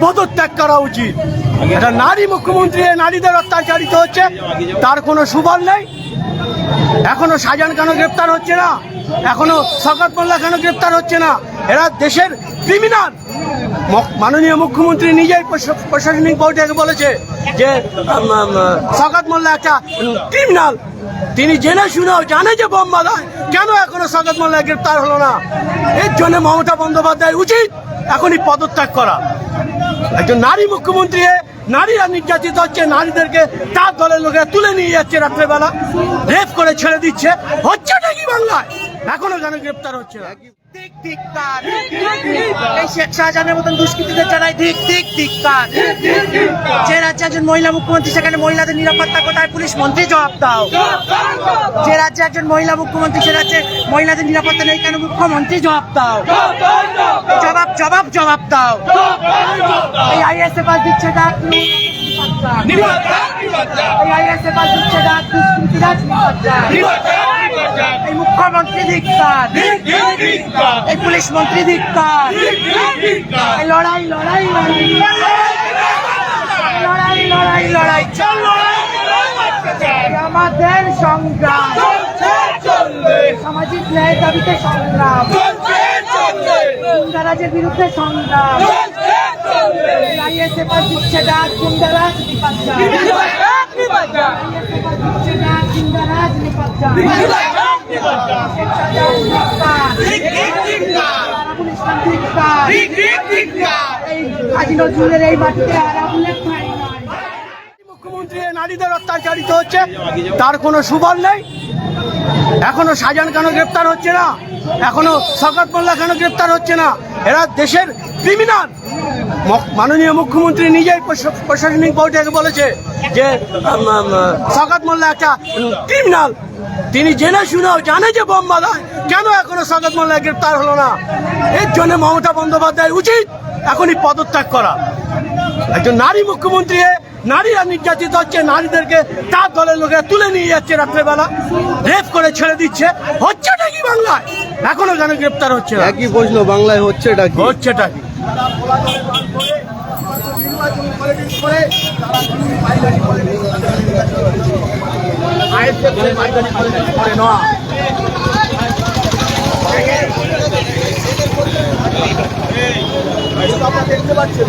পদত্যাগ করা উচিত। এটা নারী মুখ্যমন্ত্রী নারীদের অত্যাচারিত হচ্ছে, তার কোনো সুবল নেই। এখনও শাহজাহান কেন গ্রেপ্তার হচ্ছে না? এখনও শকত মোল্লা কেন গ্রেপ্তার হচ্ছে না? এরা দেশের ক্রিমিনাল মাননীয় মুখ্যমন্ত্রী নিজেই প্রশা- প্রশাসনিক বৈঠকে বলেছে যে শকত মোল্লা একটা ক্রিমিনাল তিনি জেনে শুনেও জানে যে বোম বাঁধায় কেন এখনও শকত মোল্লা গ্রেপ্তার হলো না? এর জন্য মমতা বন্দ্যোপাধ্যায় উচিত এখনই পদত্যাগ করা। একজন নারী মুখ্যমন্ত্রী নারীরা নির্যাতিত হচ্ছে, নারীদেরকে তার দলের লোকেরা তুলে নিয়ে যাচ্ছে রাত্রেবেলা। রেপ করে ছেড়ে দিচ্ছে। হচ্ছে নাকি বাংলায়? এখনও কেন গ্রেপ্তার হচ্ছে রাজ্যে একজন মহিলা মুখ্যমন্ত্রী, সেখানে মহিলাদের নিরাপত্তা কোথায় পুলিশ মন্ত্রী জবাব দাও। রাজ্যে একজন মহিলা মুখ্যমন্ত্রী, সে রাজ্যে মহিলাদের নিরাপত্তা নেই কেন? মুখ্যমন্ত্রী জবাব দাও। জবাব জবাব জবাব দাও। এই আইএসএ পাস দিচ্ছে ডাক এই দিচ্ছে ডাক। এই মুখ্যমন্ত্রী ধিক্কার। এই পুলিশ মন্ত্রী ধিক্কার। এই লড়াই লড়াই লড়াই। লড়াই লড়াই লড়াই। চল। আমাদের সংগ্রাম। সামাজিক ন্যায় দাবিতে সংগ্রাম। গুন্ডারাজের বিরুদ্ধে সংগ্রাম। এই মুখ্যমন্ত্রী নারীদের অত্যাচারিত হচ্ছে তার কোনো সুবল নেই। এখনও শাহজাহান কেন গ্রেপ্তার হচ্ছে না? এখনও শকত মোল্লা কেন গ্রেপ্তার হচ্ছে না? এরা দেশের ক্রিমিনাল মাননীয় মুখ্যমন্ত্রী নিজেই প্রশাসনিক বৈঠকে বলেছে যে শকত মোল্লা একটা ক্রিমিনাল তিনি জেনে শুনেও জানে যে বোম কেন এখনও শকত মোল্লা গ্রেপ্তার হলো না? এর জন্য মমতা বন্দ্যোপাধ্যায় উচিত এখনই পদত্যাগ করা। একজন নারী মুখ্যমন্ত্রী নারীরা নির্যাতিত হচ্ছে নারীদেরকে তার দলের লোকেরা তুলে নিয়ে যাচ্ছে রাত্রেবেলা রেপ করে ছেড়ে দিচ্ছে হচ্ছে নাকি বাংলায় এখনও কেন গ্রেপ্তার হচ্ছে একই প্রশ্ন বাংলায় হচ্ছে এটা কি হচ্ছেটা কি দেখতে পাচ্ছেন